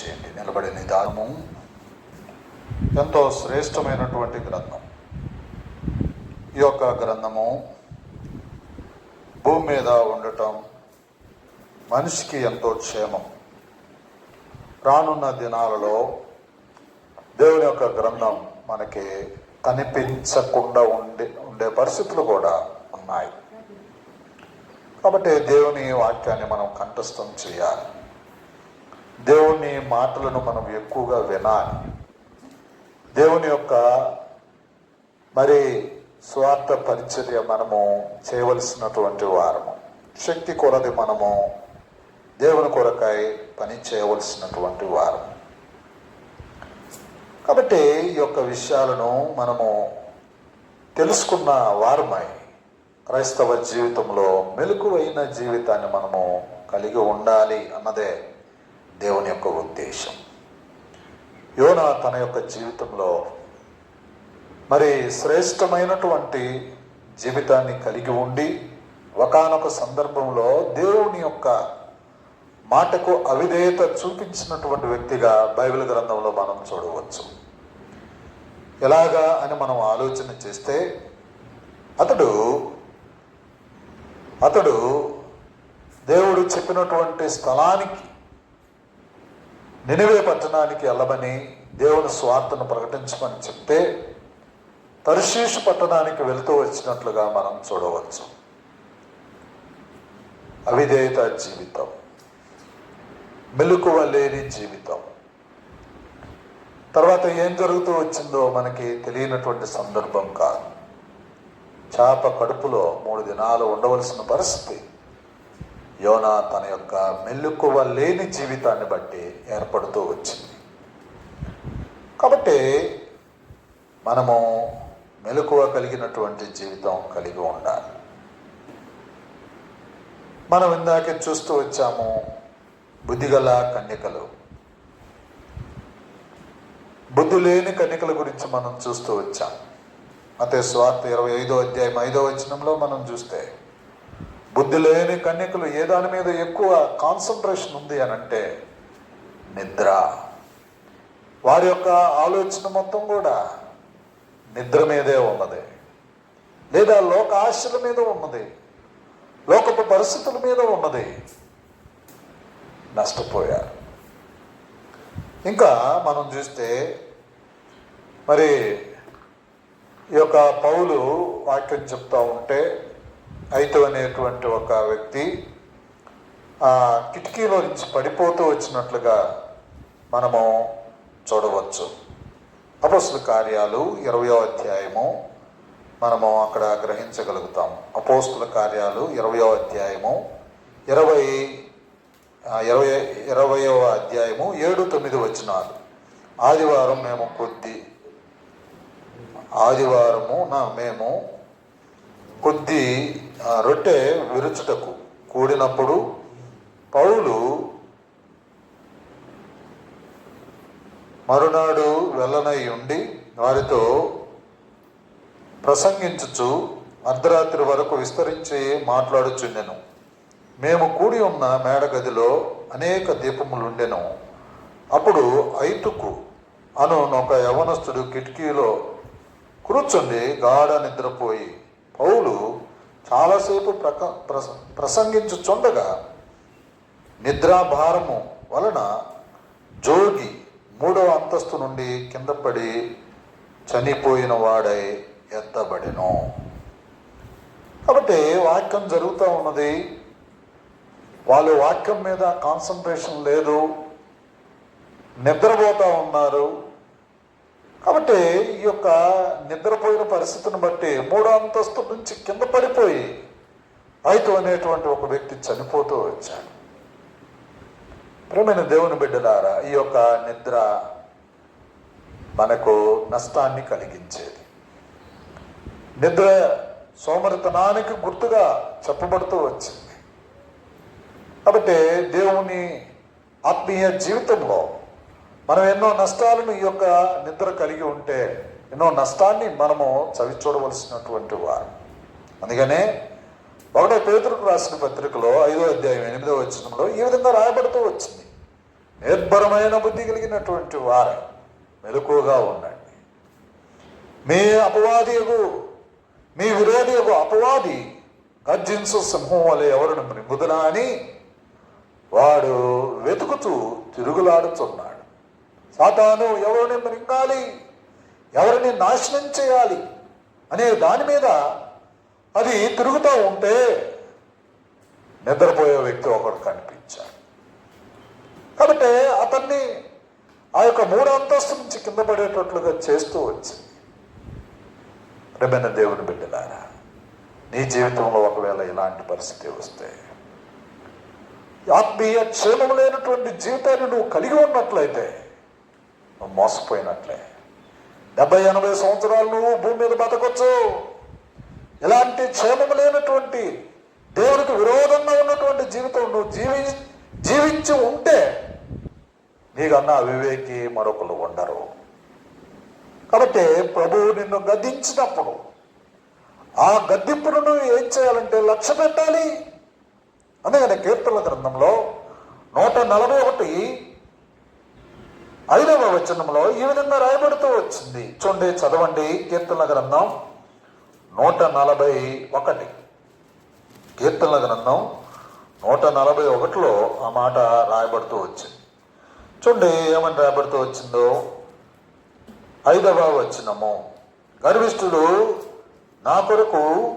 చేయండి. నిలబడి నిదానము ఎంతో శ్రేష్టమైనటువంటి గ్రంథం. ఈ యొక్క గ్రంథము భూమి మీద ఉండటం మనిషికి ఎంతో క్షేమం. రానున్న దినాలలో దేవుని యొక్క గ్రంథం మనకి కనిపించకుండా ఉండే ఉండే పరిస్థితులు కూడా ఉన్నాయి. కాబట్టి దేవుని వాక్యాన్ని మనం కంఠస్థం చేయాలి. దేవుని మాటలను మనం ఎక్కువగా వినాలి. దేవుని యొక్క మరి స్వార్థ పరిచర్య మనము చేయవలసినటువంటి వారము. శక్తి కొరది మనము దేవుని కొరకై పని చేయవలసినటువంటి వారము. కాబట్టి ఈ యొక్క విషయాలను మనము తెలుసుకున్న వారమై క్రైస్తవ జీవితంలో మెలకువైన జీవితాన్ని మనము కలిగి ఉండాలి అన్నదే దేవుని యొక్క ఉద్దేశం. యోన తన యొక్క జీవితంలో మరి శ్రేష్టమైనటువంటి జీవితాన్ని కలిగి ఉండి ఒకానొక సందర్భంలో దేవుని యొక్క మాటకు అవిధేయత చూపించినటువంటి వ్యక్తిగా బైబిల్ గ్రంథంలో మనం చూడవచ్చు. ఎలాగా అని మనం ఆలోచన చేస్తే అతడు అతడు దేవుడు చెప్పినటువంటి స్థలానికి నినివే పట్టణానికి వెళ్ళమని దేవుని స్వార్థను ప్రకటించమని చెప్తే తర్శీషు పట్టణానికి వెళుతూ వచ్చినట్లుగా మనం చూడవచ్చు. అవిధేయత జీవితం. మెలకువ లేని జీవితం. తర్వాత ఏం జరుగుతూ వచ్చిందో మనకి తెలియనటువంటి సందర్భం కాదు. చేప కడుపులో మూడు దినాలు ఉండవలసిన పరిస్థితి. యోనా తన యొక్క మెల్లుకువ లేని జీవితాన్ని బట్టి ఏర్పడుతూ వచ్చింది. కాబట్టి మనము మెలకువ కలిగినటువంటి జీవితం కలిగి ఉండాలి. మనం ఇందాక చూస్తూ వచ్చాము బుద్ధిగల కన్యకలు. బుద్ధి లేని కన్యకల గురించి మనం చూస్తూ వచ్చాం. అతే స్వార్థ ఇరవై ఐదో అధ్యాయం ఐదో వచనంలో మనం చూస్తే బుద్ధి లేని కన్యకులు ఏ దాని మీద ఎక్కువ కాన్సన్ట్రేషన్ ఉంది అని అంటే నిద్ర. వారి యొక్క ఆలోచన మొత్తం కూడా నిద్ర మీదే ఉన్నది. లేదా లోక ఆశల మీద ఉన్నది. లోకపు పరిస్థితుల మీద ఉన్నది. నష్టపోయారు. ఇంకా మనం చూస్తే మరి ఈ యొక్క పౌలు వాక్యం చెప్తా ఉంటే అయితు అనేటువంటి ఒక వ్యక్తి ఆ కిటికీలో నుంచి పడిపోతూ వచ్చినట్లుగా మనము చూడవచ్చు. అపోస్తుల కార్యాలు ఇరవయో అధ్యాయము మనము అక్కడ గ్రహించగలుగుతాం. అపోస్తుల కార్యాలు ఇరవయో అధ్యాయము ఇరవై ఇరవై ఇరవయవ అధ్యాయము ఏడు తొమ్మిది వచ్చినాలు ఆదివారం మేము కొద్ది ఆదివారము నా మేము కొద్ది ఆ, రొట్టె విరుచుటకు కూడినప్పుడు పౌలు మరునాడు వెళ్ళనై ఉండి వారితో ప్రసంగించుచు అర్ధరాత్రి వరకు విస్తరించి మాట్లాడుచుండెను. మేము కూడి ఉన్న మేడగదిలో అనేక దీపములుండెను. అప్పుడు ఐతుకు అను ఒక యవనస్తుడు కిటికీలో కూర్చుండి గాఢ నిద్రపోయి పౌలు చాలాసేపు ప్రక ప్రస ప్రసంగించుచుండగా నిద్రాభారము వలన జోగి మూడవ అంతస్తు నుండి కింద పడి చనిపోయిన వాడై ఎత్తబడెను. కాబట్టి వాక్యం జరుగుతూ ఉన్నది వాళ్ళు వాక్యం మీద కాన్సన్ట్రేషన్ లేదు నిద్రపోతూ ఉన్నారు కాబట్టి ఈ యొక్క నిద్రపోయిన పరిస్థితిని బట్టి మూడో అంతస్తు నుంచి కింద పడిపోయి రైతు అనేటువంటి ఒక వ్యక్తి చనిపోతూ వచ్చాడు. ప్రేమైన దేవుని బిడ్డలారా ఈ యొక్క నిద్ర మనకు నష్టాన్ని కలిగించేది. నిద్ర సోమరితనానికి గుర్తుగా చెప్పబడుతూ వచ్చింది. కాబట్టి దేవుని ఆత్మీయ జీవితంలో మనం ఎన్నో నష్టాలను ఈ యొక్క నిద్ర కలిగి ఉంటే ఎన్నో నష్టాన్ని మనము చవి చూడవలసినటువంటి వారు. అందుకనే ఒకటో పేదలకు రాసిన పత్రికలో ఐదో అధ్యాయం ఎనిమిదో వచ్చినంలో ఈ విధంగా రాయబడుతూ వచ్చింది. నిర్భరమైన బుద్ధి కలిగినటువంటి వారే మెలకుగా ఉండండి. మీ అపవాదియకు మీ విరోధియకు అపవాది గర్జించు సింహం వలె ఎవరిని మృంగుదనా అని వాడు వెతుకుతూ తిరుగులాడుతున్నాడు. సాతాను ఎవరిని మృంగాలి ఎవరిని నాశనం చేయాలి అనే దాని మీద అది తిరుగుతూ ఉంటే నిద్రపోయే వ్యక్తి ఒకడు కనిపించాడు. కాబట్టి అతన్ని ఆ యొక్క మూడు అంతస్తు నుంచి కింద పడేటట్లుగా చేస్తూ వచ్చింది. ప్రేమైన దేవుని బిడ్డలారా నీ జీవితంలో ఒకవేళ ఇలాంటి పరిస్థితి వస్తే ఆత్మీయ క్షేమం లేనటువంటి జీవితాన్ని నువ్వు కలిగి ఉన్నట్లయితే నువ్వు మోసపోయినట్లే. డెబ్బై ఎనభై సంవత్సరాలు నువ్వు భూమి మీద బతకొచ్చు. ఇలాంటి క్షేమం లేనటువంటి దేవునికి విరోధంగా ఉన్నటువంటి జీవితం నువ్వు జీవి జీవించి ఉంటే నీకన్నా అవివేకి మరొకరు ఉండరు. కాబట్టి ప్రభువు నిన్ను గద్దించినప్పుడు ఆ గద్దింపును నువ్వు ఏం చేయాలంటే లక్ష్య పెట్టాలి. అందుకని కీర్తన గ్రంథంలో నూట నలభై ఒకటి ఐదవ వచనంలో ఈ విధంగా రాయబడుతూ వచ్చింది. చూడండి చదవండి కీర్తన గ్రంథం నూట నలభై ఒకటి. కీర్తన గ్రంథం నూట నలభై ఒకటిలో ఆ మాట రాయబడుతూ వచ్చింది. చూడండి ఏమని రాయబడుతూ వచ్చిందో? ఐదవ వచనము. గర్విష్ఠుడు నా కొరకు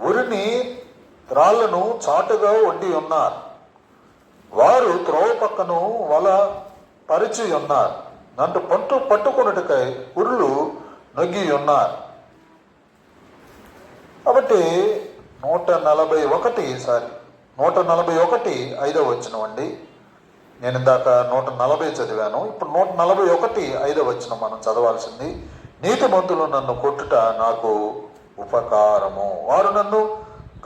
ఉరిని త్రాళ్ళను చాటుగా వండి ఉన్నారు. వారు త్రోవ పక్కను వల పరిచి ఉన్నారు. నన్ను పట్టు పట్టుకున్నట్టుకై ఉరులు నొగ్గి ఉన్నారు. కాబట్టి నూట నలభై ఒకటి సారీ నూట నలభై ఒకటి ఐదవ వచనం అండి. నేను ఇందాక నూట నలభై చదివాను. ఇప్పుడు నూట నలభై ఒకటి ఐదవ వచనం మనం చదవాల్సింది నీతిమంతులు నన్ను కొట్టుట నాకు ఉపకారము. వారు నన్ను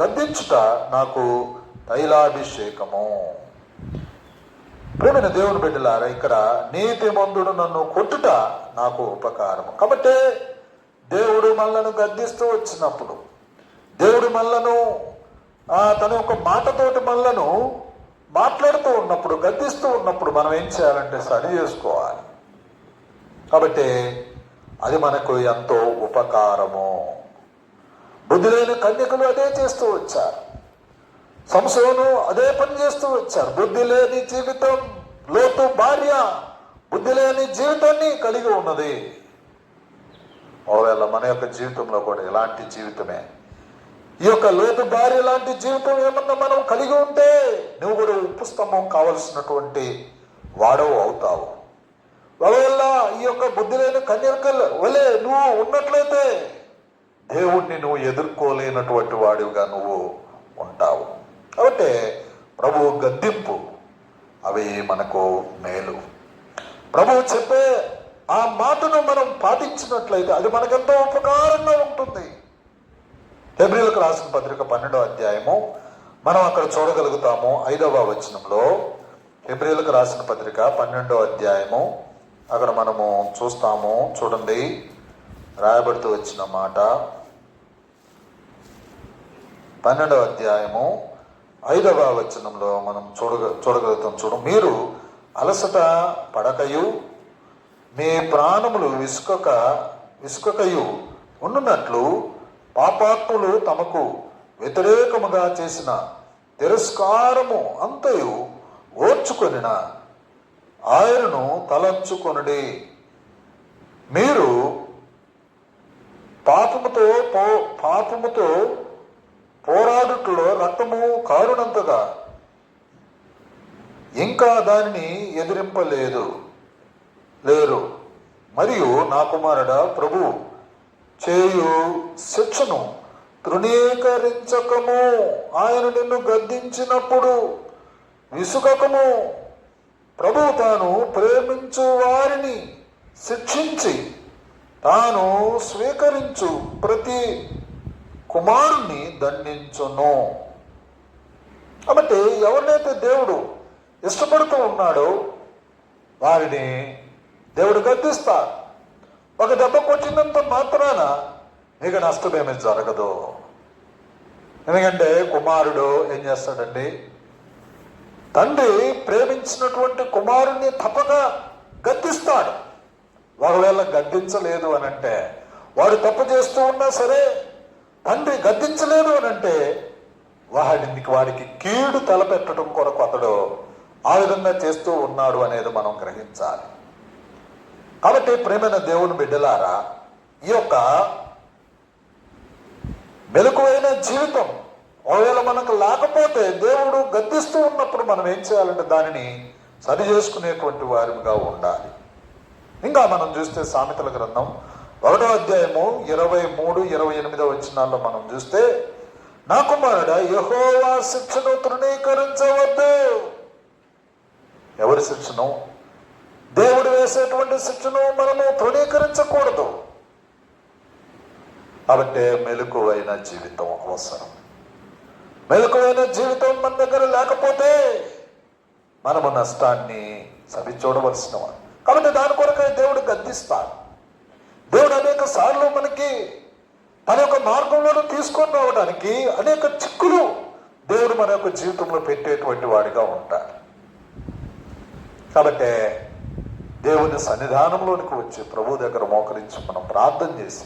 గద్దించుట నాకు తైలాభిషేకము. ప్రేమైన దేవుని బిడ్డలారా ఇక్కడ నీతిమంతుడు నన్ను కొట్టుట నాకు ఉపకారం కాబట్టి దేవుడు మనలను గద్దిస్తూ వచ్చినప్పుడు దేవుడు మనలను తన యొక్క మాటతోటి మనలను మాట్లాడుతూ ఉన్నప్పుడు గద్దిస్తూ ఉన్నప్పుడు మనం ఏం చేయాలంటే సరి చేసుకోవాలి. కాబట్టి అది మనకు ఎంతో ఉపకారము. బుద్ధి లేని అదే చేస్తూ వచ్చారు. సంశోను అదే పని చేస్తూ వచ్చారు. బుద్ధి లేని జీవితం లోతు భార్య బుద్ధి లేని జీవితాన్ని కలిగి ఉన్నది. ఒకవేళ మన యొక్క జీవితంలో కూడా ఇలాంటి జీవితమే ఈ యొక్క లోతు భార్య లాంటి జీవితం ఏమన్నా మనం కలిగి ఉంటే నువ్వు కూడా ఉప్పు స్తంభం కావలసినటువంటి వాడవు అవుతావు. ఒకవేళ ఈ యొక్క బుద్ధి లేని కన్యకలు వలే నువ్వు ఉన్నట్లయితే దేవుణ్ణి నువ్వు ఎదుర్కోలేనటువంటి వాడివిగా నువ్వు ఉంటావు. కాబట్టి ప్రభు గద్దింపు. అవి మనకు మేలు. ప్రభువు చెప్పే ఆ మాటను మనం పాటించినట్లయితే అది మనకెంతో ఉపకారంగా ఉంటుంది. ఫిబ్రిలకు రాసిన పత్రిక పన్నెండో అధ్యాయము. మనం అక్కడ చూడగలుగుతాము ఐదవ వచనంలో. ఫిబ్రిలకు రాసిన పత్రిక పన్నెండో అధ్యాయము. అక్కడ మనము చూస్తాము. చూడండి. రాయబడుతూ వచ్చిన మాట. పన్నెండవ అధ్యాయము. ఐదవ వచనంలో మనం చూడగ చూడగలుగుతాం. చూడు మీరు అలసట పడకయు మీ ప్రాణములు విసుకక విసుకకయు ఉన్నట్లు పాపాత్ములు తమకు వ్యతిరేకముగా చేసిన తిరస్కారము అంతయు ఓర్చుకొనిన ఆయనను తలంచుకొనుడి. మీరు పాపముతో పో పాపముతో పోరాడుట్లో రక్తము కారునంతగా. ఇంకా దానిని ఎదిరింపలేదు. లేరు. మరియు నా కుమారుడ ప్రభు చేయు శిక్షను తృణీకరించకము. ఆయన నిన్ను గద్దించినప్పుడు విసుగకము. ప్రభు తాను ప్రేమించు వారిని శిక్షించి తాను స్వీకరించు ప్రతి కుమారుణ్ణి దండించును. కాబట్టి ఎవరినైతే దేవుడు ఇష్టపడుతూ ఉన్నాడో వారిని దేవుడు గద్దిస్తారు. ఒక దెబ్బ కొట్టినంత మాత్రాన మీకు నష్టమేమి జరగదు. ఎందుకంటే కుమారుడు ఏం చేస్తాడండి? తండ్రి ప్రేమించినటువంటి కుమారుణ్ణి తప్పక గద్దిస్తాడు. ఒకవేళ గద్దించలేదు అని అంటే వాడు తప్పు చేస్తూ ఉన్నా సరే తండ్రి గద్దించలేదు అని అంటే వాడికి వాడికి కీడు తలపెట్టడం కొరకు అతడు ఆ విధంగా చేస్తూ ఉన్నాడు అనేది మనం గ్రహించాలి. కాబట్టి ప్రేమైన దేవుని బిడ్డలారా ఈ యొక్క మెలకువైన జీవితం ఒకవేళ మనకు లేకపోతే దేవుడు గద్దిస్తూ ఉన్నప్పుడు మనం ఏం చేయాలంటే దానిని సరి చేసుకునేటువంటి వారిగా ఉండాలి. ఇంకా మనం చూస్తే సామెతల గ్రంథం ఒకటో అధ్యాయము ఇరవై మూడు ఇరవై ఎనిమిదో వచ్చినాల్లో మనం చూస్తే నా కుమారుడ యహోవా శిక్షను తృణీకరించవద్దు. ఎవరి శిక్షను? దేవుడు వేసేటువంటి శిక్షను మనము తృణీకరించకూడదు. కాబట్టి మెలకువైన జీవితం అవసరం. మెలకువైన జీవితం మన దగ్గర లేకపోతే మనము నష్టాన్ని సవి చూడవలసిన వారు కాబట్టి దాని కొరకై దేవుడు గద్దిస్తాడు. దేవుడు అనేక సార్లు మనకి తన యొక్క మార్గంలో తీసుకొని రావడానికి అనేక చిక్కులు దేవుడు మన యొక్క జీవితంలో పెట్టేటువంటి వాడిగా ఉంటాడు. కాబట్టి దేవుని సన్నిధానంలోనికి వచ్చి ప్రభు దగ్గర మోకరించి మనం ప్రార్థన చేసి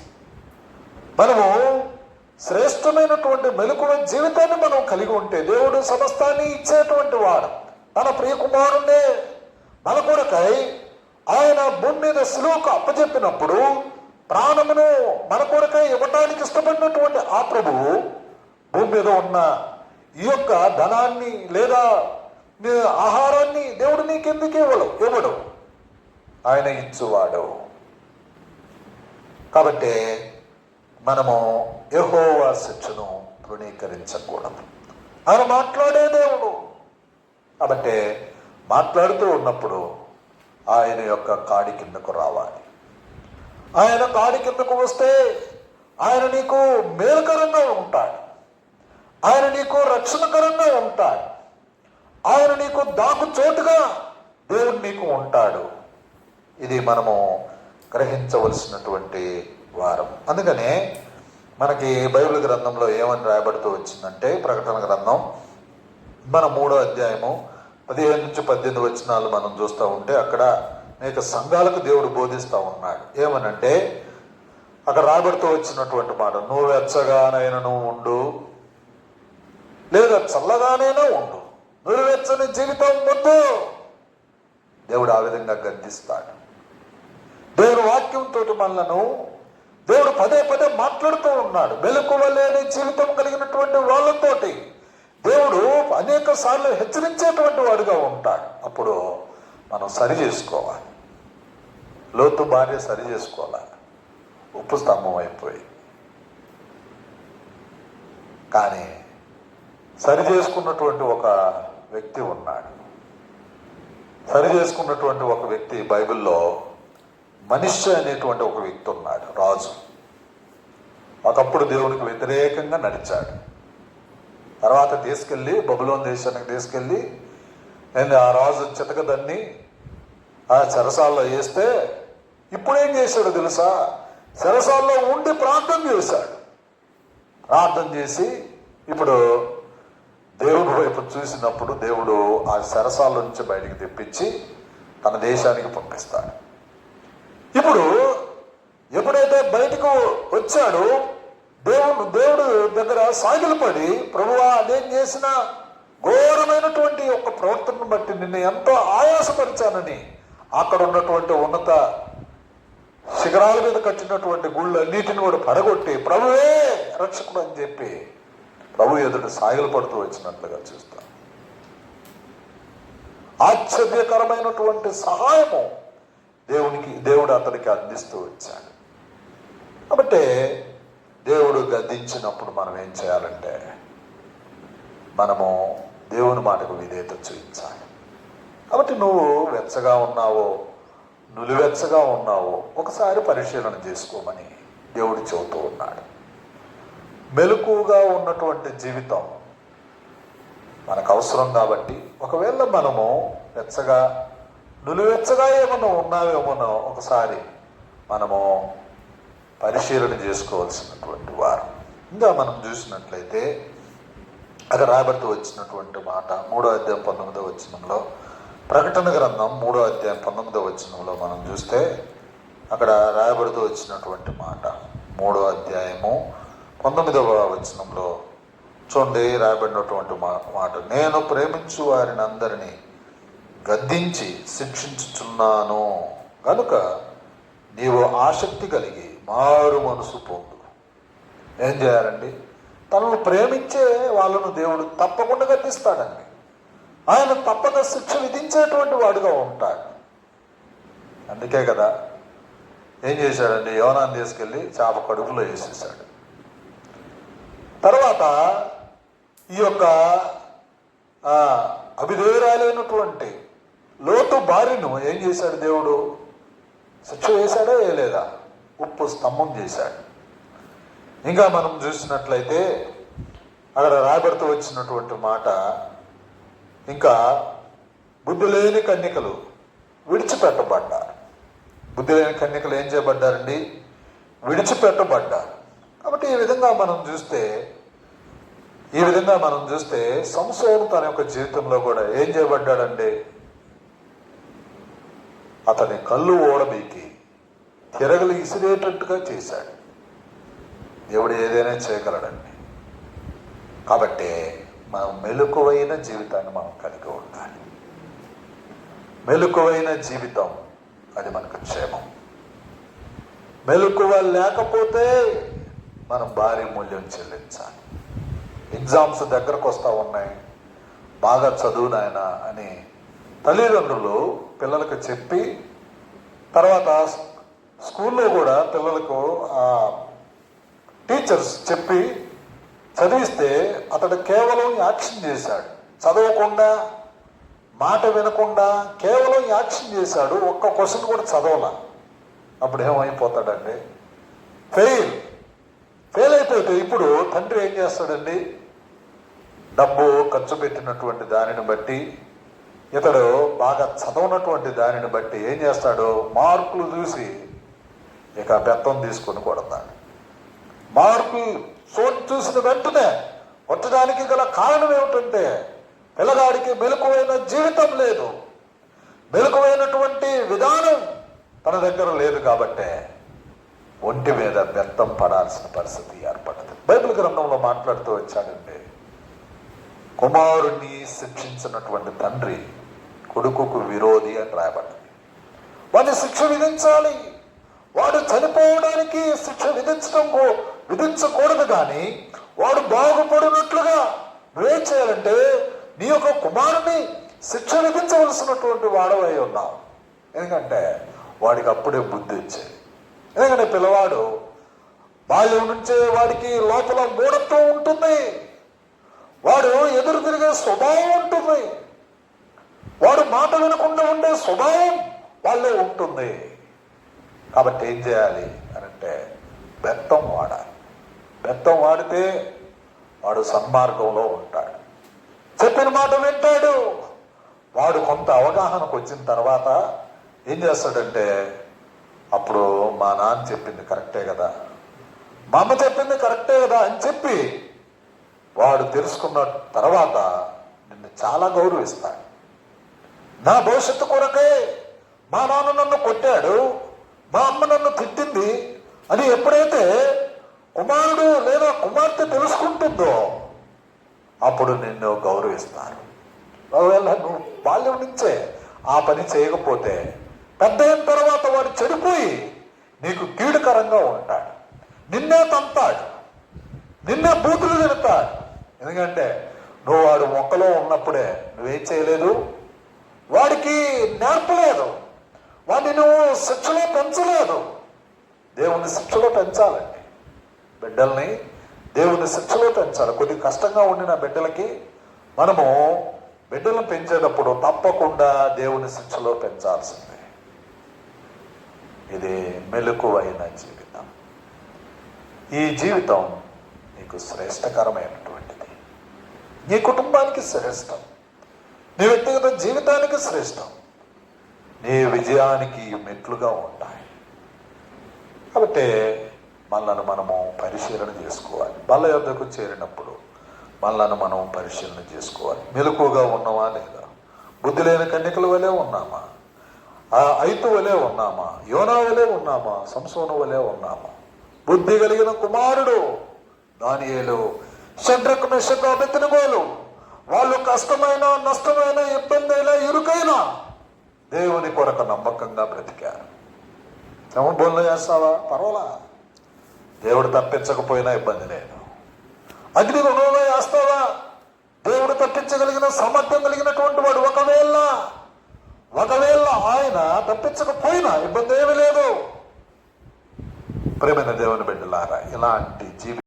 మనము శ్రేష్టమైనటువంటి మెలకువ జీవితాన్ని మనం కలిగి ఉంటే దేవుడు సమస్తాన్ని ఇచ్చేటువంటి వాడు. తన ప్రియకుమారుణ్ణే మన కొరకై ఆయన భూమి మీద సులువుకు అప్పచెప్పినప్పుడు ప్రాణమును మన కొరకే ఇవ్వటానికి ఇష్టపడినటువంటి ఆ ప్రభువు భూమి మీద ఉన్న ఈ యొక్క ధనాన్ని లేదా ఆహారాన్ని దేవుడు నీకెందుకు ఇవ్వడు ఇవ్వడు. ఆయన ఇచ్చువాడు. కాబట్టి మనము యహోవా శిక్షను తృణీకరించకూడదు. ఆయన మాట్లాడే దేవుడు. కాబట్టి మాట్లాడుతూ ఉన్నప్పుడు ఆయన యొక్క కాడి కిందకు రావాలి. ఆయన కాడి కిందకు వస్తే ఆయన నీకు మేలుకరంగా ఉంటాడు. ఆయన నీకు రక్షణకరంగా ఉంటాడు. ఆయన నీకు దాకు చోటుగా దేవుడు నీకు ఉంటాడు. ఇది మనము గ్రహించవలసినటువంటి వారం. అందుకనే మనకి బైబిల్ గ్రంథంలో ఏమని రాయబడుతూ వచ్చిందంటే ప్రకటన గ్రంథం మన మూడో అధ్యాయము పదిహేను నుంచి పద్దెనిమిది వచనాలు మనం చూస్తూ ఉంటే అక్కడ అనేక సంఘాలకు దేవుడు బోధిస్తూ ఉన్నాడు. ఏమనంటే అక్కడ రాబడితో వచ్చినటువంటి మాట నువ్వు వెచ్చగానైనా నువ్వు ఉండు లేదా చల్లగానైనా ఉండు నువ్వు వెచ్చని జీవితం వద్దు దేవుడు ఆ విధంగా గద్దిస్తాడు. దేవుడు వాక్యంతో మనలను దేవుడు పదే పదే మాట్లాడుతూ ఉన్నాడు. మెలకువ లేని జీవితం కలిగినటువంటి వాళ్ళతోటి దేవుడు అనేక సార్లు హెచ్చరించేటువంటి వాడుగా ఉంటాడు. అప్పుడు మనం సరి చేసుకోవాలి. లోతు భార్య సరి చేసుకోవాలి. ఉప్పు స్తంభం అయిపోయి. కానీ సరి చేసుకున్నటువంటి ఒక వ్యక్తి ఉన్నాడు. సరి చేసుకున్నటువంటి ఒక వ్యక్తి బైబిల్లో మనిషి అనేటువంటి ఒక వ్యక్తి ఉన్నాడు రాజు. ఒకప్పుడు దేవునికి వ్యతిరేకంగా నడిచాడు. తర్వాత తీసుకెళ్ళి బబులోన్ దేశానికి తీసుకెళ్ళి నేను ఆ రాజు చితకదన్ని ఆ చెరసాల్లో వేస్తే ఇప్పుడేం చేశాడు తెలుసా? చెరసాల్లో ఉండి ప్రార్థన చేశాడు. ప్రార్థన చేసి ఇప్పుడు దేవుడి వైపు చూసినప్పుడు దేవుడు ఆ సరసాల నుంచి బయటికి తెప్పించి తన దేశానికి పంపిస్తాడు. ఇప్పుడు ఎప్పుడైతే బయటకు వచ్చాడో దేవుడు దేవుడు దగ్గర సాగిలపడి ప్రభువా అదేం చేసినా ఘోరమైనటువంటి ఒక ప్రవర్తనను బట్టి నిన్ను ఎంతో ఆయాసపరిచానని. అక్కడ ఉన్నటువంటి ఉన్నత శిఖరాల మీద కట్టినటువంటి గుళ్ళు అన్నిటిని కూడా పడగొట్టి ప్రభువే రక్షకుడు అని చెప్పి ప్రభు ఎదుట సాగిలు పడుతూ వచ్చినట్లుగా చూస్తాం. ఆశ్చర్యకరమైనటువంటి సహాయము దేవునికి దేవుడు అతనికి అందిస్తూ వచ్చాడు. కాబట్టి దేవుడు గద్దించినప్పుడు మనం ఏం చేయాలంటే మనము దేవుని మాటకు విధేయత చూపించాలి. కాబట్టి నువ్వు వెచ్చగా ఉన్నావో నులివెచ్చగా ఉన్నావో ఒకసారి పరిశీలన చేసుకోమని దేవుడు చెబుతూ ఉన్నాడు. మెలకుగా ఉన్నటువంటి జీవితం మనకు అవసరం కాబట్టి ఒకవేళ మనము వెచ్చగా నులివెచ్చగా ఏమన్నా ఉన్నావేమోనో ఒకసారి మనము పరిశీలన చేసుకోవాల్సినటువంటి వారు. ఇంకా మనం చూసినట్లయితే అక్కడ రాబడుతూ వచ్చినటువంటి మాట. మూడో అధ్యాయం పంతొమ్మిదో వచనంలో ప్రకటన గ్రంథం మూడో అధ్యాయం పంతొమ్మిదో వచనంలో మనం చూస్తే అక్కడ రాయబడుతూ వచ్చినటువంటి మాట. మూడో అధ్యాయము పంతొమ్మిదవ వచనంలో చూడండి రాయబడినటువంటి మా- మాట. నేను ప్రేమించు వారిని అందరినీ గద్దించి శిక్షించుచున్నాను. కనుక నీవు ఆసక్తి కలిగి మారు మనసు పొందు. ఏం చేయాలండి? తనను ప్రేమించే వాళ్ళను దేవుడు తప్పకుండా గద్దిస్తాడండి. ఆయన తప్పక శిక్ష విధించేటువంటి వాడుగా ఉంటాడు. అందుకే కదా ఏం చేశాడండి? యోనాన్ని తీసుకెళ్ళి చేప కడుపులో వేసేసాడు తర్వాత ఈ యొక్క అభిదేవరాలైనటువంటి లోతు భార్యను ఏం చేశాడు దేవుడు? శిక్ష వేశాడా? వేయలేదా? ఉప్పు స్తంభం చేశాడు. ఇంకా మనం చూసినట్లయితే అక్కడ రాబడుతూ వచ్చినటువంటి మాట ఇంకా బుద్ధి లేని కన్యకలు విడిచిపెట్టబడ్డారు. బుద్ధి లేని కన్యకలు ఏం చేయబడ్డారండి? విడిచిపెట్టబడ్డారు. కాబట్టి ఈ విధంగా మనం చూస్తే ఈ విధంగా మనం చూస్తే సంసోను తన యొక్క జీవితంలో కూడా ఏం చేయబడ్డాడండి? అతని కళ్ళు ఓడబీకి తిరగలు ఇసిరేటట్టుగా చేశాడు. దేవుడు ఏదైనా చేయగలడండి. కాబట్టి మనం మెలకువైన జీవితాన్ని మనం కలిగి ఉండాలి. మెలకువైన జీవితం అది మనకు క్షేమం. మెలకువ లేకపోతే మనం భారీ మూల్యం చెల్లించాలి. ఎగ్జామ్స్ దగ్గరకు వస్తూ ఉన్నాయి. బాగా చదువు నాయన అని తల్లిదండ్రులు పిల్లలకు చెప్పి తర్వాత స్కూల్లో కూడా పిల్లలకు ఆ టీచర్స్ చెప్పి చదివిస్తే అతడు కేవలం యాక్షన్ చేశాడు. చదవకుండా మాట వినకుండా కేవలం యాక్షన్ చేశాడు. ఒక్క క్వశ్చన్ కూడా చదవాల. అప్పుడు ఏమైపోతాడండి? ఫెయిల్. ఫెయిల్ అయిపోతే ఇప్పుడు తండ్రి ఏం చేస్తాడండి? డబ్బు ఖర్చు పెట్టినటువంటి దానిని బట్టి ఇతడు బాగా చదవనటువంటి దానిని బట్టి ఏం చేస్తాడు? మార్కులు చూసి ఇక బెత్తం తీసుకొని కొడతాడు. మార్పు చోటు చూసిన వెంటనే కొట్టడానికి గల కారణం ఏమిటంటే పిల్లగాడికి మెలకువైన జీవితం లేదు. మెలకువైనటువంటి విధానం తన దగ్గర లేదు కాబట్టే ఒంటి మీద బెత్తం పడాల్సిన పరిస్థితి ఏర్పడింది బైబిల్ గ్రంథంలో మాట్లాడుతూ వచ్చాడండి కుమారుణ్ణి శిక్షించినటువంటి తండ్రి కొడుకుకు విరోధి అని రాయబడింది వాడిని శిక్ష విధించాలి. వాడు చనిపోవడానికి శిక్ష విధించడం విధించకూడదు కానీ వాడు బాగుపడినట్లుగా నువ్వేం చేయాలంటే నీ యొక్క కుమారుని శిక్ష విధించవలసినటువంటి వాడవై ఉన్నావు. ఎందుకంటే వాడికి అప్పుడే బుద్ధి వచ్చేది. ఎందుకంటే పిల్లవాడు బాల్యం నుంచే వాడికి లోపల మూఢత్వం ఉంటుంది. వాడు ఎదురు తిరిగే స్వభావం ఉంటుంది. వాడు మాట వినకుండా ఉండే స్వభావం వాళ్ళే ఉంటుంది. కాబట్టి ఏం చేయాలి అని అంటే బెత్తం వాడాలి. బెత్తం వాడితే వాడు సన్మార్గంలో ఉంటాడు. చెప్పిన మాట వింటాడు. వాడు కొంత అవగాహనకు వచ్చిన తర్వాత ఏం చేస్తాడంటే అప్పుడు మా నాన్న చెప్పింది కరెక్టే కదా. మా అమ్మ చెప్పింది కరెక్టే కదా అని చెప్పి వాడు తెలుసుకున్న తర్వాత నిన్ను చాలా గౌరవిస్తాడు. నా భవిష్యత్తు కొరకే మా నాన్న నన్ను కొట్టాడు మా అమ్మ నన్ను తిట్టింది అని ఎప్పుడైతే కుమారుడు లేదా కుమార్తె తెలుసుకుంటుందో అప్పుడు నిన్ను గౌరవిస్తారు. ఒకవేళ నువ్వు బాల్యం నుంచే ఆ పని చేయకపోతే పెద్ద అయిన తర్వాత వాడు చెడిపోయి నీకు కీడుకరంగా ఉంటాడు. నిన్నే తంతాడు. నిన్నే బూతులు తిడతాడు. ఎందుకంటే నువ్వు వాడు మొక్కలో ఉన్నప్పుడే నువ్వేం చేయలేదు? వాడికి నేర్పలేదు వాడిని నువ్వు శిక్షలో పెంచలేదు. దేవుని శిక్షలో పెంచాలండి బిడ్డల్ని దేవుని శిక్షలో పెంచాలి. కొద్ది కష్టంగా ఉండిన బిడ్డలకి మనము బిడ్డలను పెంచేటప్పుడు తప్పకుండా దేవుని శిక్షలో పెంచాల్సిందే. ఇది మెలకువైన జీవితం. ఈ జీవితం నీకు శ్రేష్టకరమైనటువంటిది. నీ కుటుంబానికి శ్రేష్టం. నీ వ్యక్తిగత జీవితానికి శ్రేష్టం. నీ విజయానికి మెట్లుగా ఉంటాయి. కాబట్టి మనల్ని మనము పరిశీలన చేసుకోవాలి. బల్ల యొద్దకు చేరినప్పుడు మనలను మనం పరిశీలన చేసుకోవాలి. మెలకువగా ఉన్నామా లేదా? బుద్ధి లేని కన్యకల వలె ఉన్నామా? ఆ ఐతు వలె ఉన్నామా? యోనా వలె ఉన్నామా? సంసోన వలె ఉన్నామా? బుద్ధి కలిగిన కుమారుడు దానియేలు శడ్రకు మెషకు అబెత్తనుగోలు వాళ్ళు కష్టమైన నష్టమైన ఇబ్బంది అయినా ఇరుకైనా దేవుని కొరకు నమ్మకంగా బ్రతికారు. ఏమో చేస్తావా? పర్వాలా? దేవుడు తప్పించకపోయినా ఇబ్బంది లేదు. అగ్ని రుణంలో వేస్తావా దేవుడు తప్పించగలిగిన సామర్థ్యం కలిగినటువంటి వాడు ఒకవేళ ఒకవేళ ఆయన తప్పించకపోయినా ఇబ్బంది ఏమీ లేదు. ప్రేమైన దేవుని బిడ్డలారా ఇలాంటి జీవి